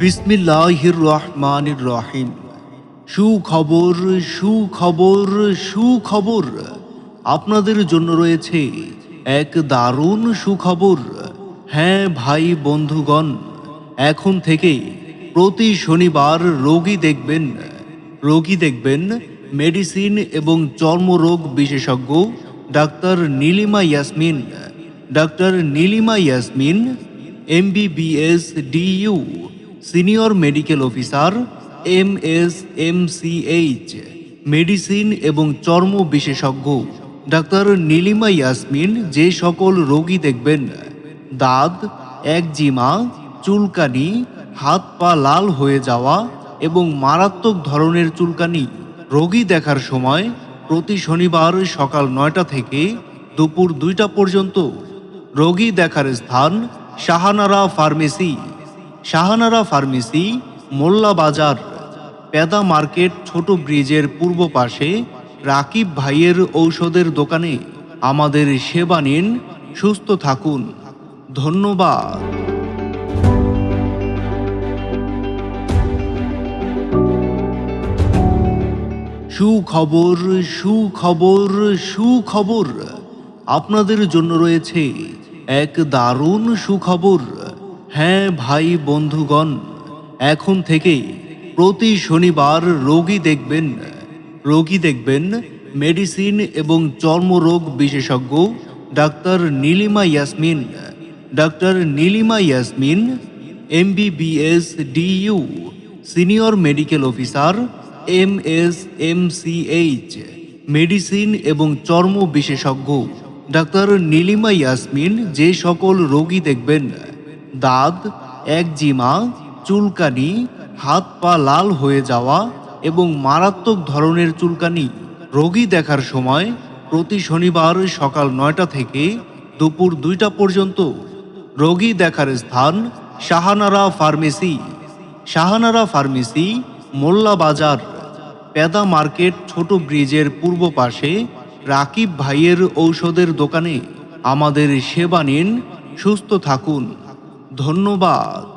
বিসমিল্লাহির রহমানির রহিম সুখবর সুখবর সুখবর। আপনাদের জন্য রয়েছে এক দারুণ সুখবর। হ্যাঁ ভাই বন্ধুগণ, এখন থেকে প্রতি শনিবার রোগী দেখবেন। রোগী দেখবেন মেডিসিন এবং চর্মরোগ বিশেষজ্ঞ doctor Nilima Yasmin. Doctor Nilima Yasmin, MBBS, DU. Senior medical officer, M S M C H, medicine এবং চর্ম বিশেষজ্ঞ। ডাক্তার নীলিমা ইয়াসমিন, যে সকল রোগী দেখবেন, দাঁত একজিমা চুলকানি, হাত পা লাল হয়ে যাওয়া এবং মারাত্মক ধরনের চুলকানি রোগী দেখার সময় প্রতি শনিবার সকাল নয়টা থেকে দুপুর দুইটা পর্যন্ত রোগী দেখার স্থান Shahanara pharmacy. Shahanara pharmacy, Molla Bazar, Peda market ছোট ব্রিজের পূর্ব পাশে রাকিব ভাইয়ের ঔষধের দোকানে আমাদের সেবা নিন, সুস্থ থাকুন। ধন্যবাদ। সুখবর সুখবর সুখবর। আপনাদের জন্য রয়েছে এক দারুণ সুখবর। হ্যাঁ ভাই বন্ধুগণ, এখন থেকে প্রতি শনিবার রোগী দেখবেন রোগী দেখবেন মেডিসিন এবং চর্মরোগ বিশেষজ্ঞ doctor Nilima Yasmin. Doctor Nilima Yasmin, MBBS DU, senior medical officer M S M C H medicine এবং চর্ম বিশেষজ্ঞ। ডাক্তার নীলিমা ইয়াসমিন যে সকল রোগী দেখবেন দাঁত একজিমা চুলকানি, হাত পা লাল হয়ে যাওয়া এবং মারাত্মক ধরনের চুলকানি রোগী দেখার সময় প্রতি শনিবার সকাল নয়টা থেকে দুপুর দুইটা পর্যন্ত রোগী দেখার স্থান Shahanara pharmacy. Shahanara pharmacy, Molla Bazar, Peda market ছোট ব্রিজের পূর্ব পাশে রাকিব ভাইয়ের ঔষধের দোকানে। আমাদের সেবা নিন, সুস্থ থাকুন। ধন্যবাদ।